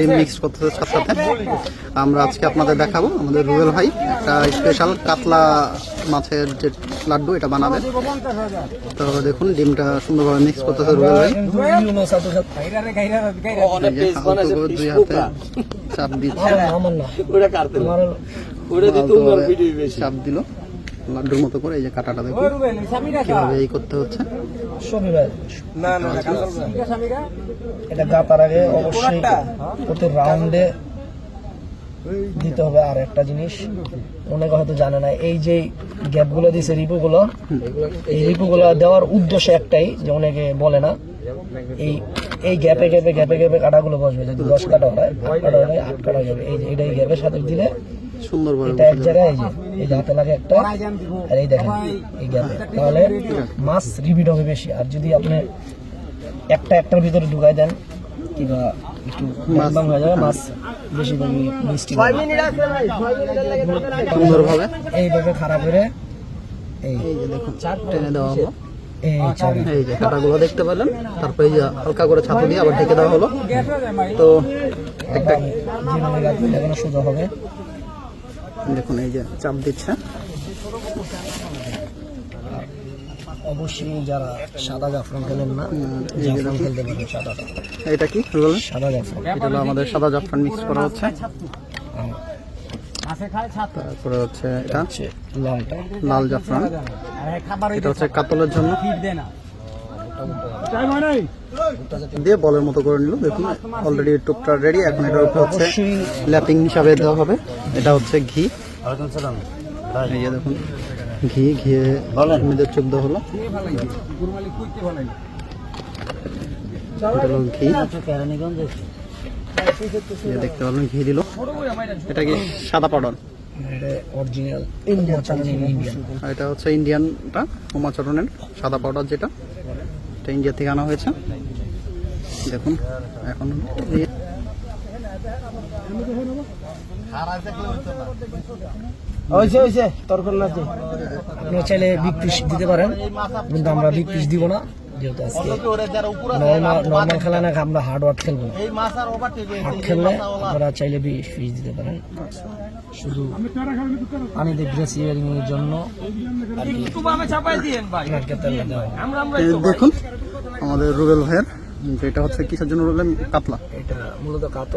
ডিম মিক্স করতেছে সাথে আমরা আজকে আপনাদের দেখাবো আমাদের রুবেল ভাই। একটা স্পেশাল কাতলা মাছের যে লাড্ডু এটা বানাবে। তো দেখুন ডিমটা সুন্দরভাবে মিক্স করতেছে রুবেল ভাই। দুই হাতে চাপ দিচ্ছে। চাপ দিল। লাড্ডুর মতো করে এই যে কাটাটা দেখুন। কীভাবে এই করতে হচ্ছে। না না এটা গাতার আগে অবশ্যই প্রতি রাউন্ডে দিতে হবে আর একটা জিনিস। অনেকে হয়তো জানে না এই যে গ্যাপগুলো দিছে রিপুগুলো এই রিপুগুলো দেওয়ার উদ্দেশ্য একটাই যে অনেকে বলে না এই এই গ্যাপে গ্যাপে গ্যাপে গ্যাপে কাটাগুলো বসবে। যদি দশ কাটা হয় আট কাটা হয় আট কাটা যাবে। এই যে এটা এই গ্যাপের সাথে দিলে সুন্দরভাবে এটা এক জায়গায় এই এই লাগে একটা আর এই দেখেন এই গ্যাপে। তাহলে মাছ রিপিট হবে বেশি। আর যদি আপনি একটা একটার ভিতরে ঢুকাই দেন কিংবা একটু মাছ। হয়ে যাবে মাছ বেশি দামি মিষ্টি। সুন্দরভাবে এইভাবে খারাপ করে এই দেখুন টেনে দেওয়া হলো। এই যে কাটাগুলো দেখতে পেলেন। তারপরে হালকা করে ছাতু দিয়ে আবার ঢেকে দেওয়া হলো। তো একটা সোজা হবে। দেখুন এই যে চাপ দিচ্ছে। অবশ্যই যারা সাদা জাফরান খেলেন না জাফরান খেলতে পারেন সাদাটা এটা কি রুবেল সাদা জাফরান। এটা হলো আমাদের সাদা জাফরান মিক্স করা হচ্ছে। তারপরে হচ্ছে এটা লালটা। লাল জাফরান। এটা হচ্ছে কাতলের জন্য। দিয়ে বলের মতো করে নিল দেখুন অলরেডি টুকটা রেডি এখন উপরে হচ্ছে ল্যাপিং হিসাবে দেওয়া হবে। এটা হচ্ছে ঘি। এই যে দেখুন ঘি ঘিয়ে মেয়েদের দেওয়া হলো। ঘি। দেখতে পারলেন ঘি দিল। এটা কি সাদা পাউডার। এটা হচ্ছে ইন্ডিয়ানটা উমাচরণের সাদা পাউডার যেটা। এটা ইন্ডিয়া থেকে আনা হয়েছে। দেখুন এখন হয়েছে হয়েছে তরকার লাগছে আপনারা চাইলে বিগ পিস দিতে পারেন কিন্তু আমরা বিগ পিস দিব না যেহেতু আজকে নর্মাল নর্মাল খেলা না আমরা হার্ড ওয়ার্ক খেলব না। হার্ড খেললে আপনারা চাইলে বিগ পিস দিতে পারেন। শুধু পানিতে গ্রেসিয়ারিং এর জন্য দেখুন আমাদের রুবেল ভাইয়ের যেটা হচ্ছে কিসের জন্য রুবেল কাতলা। এটা মূলত কাতো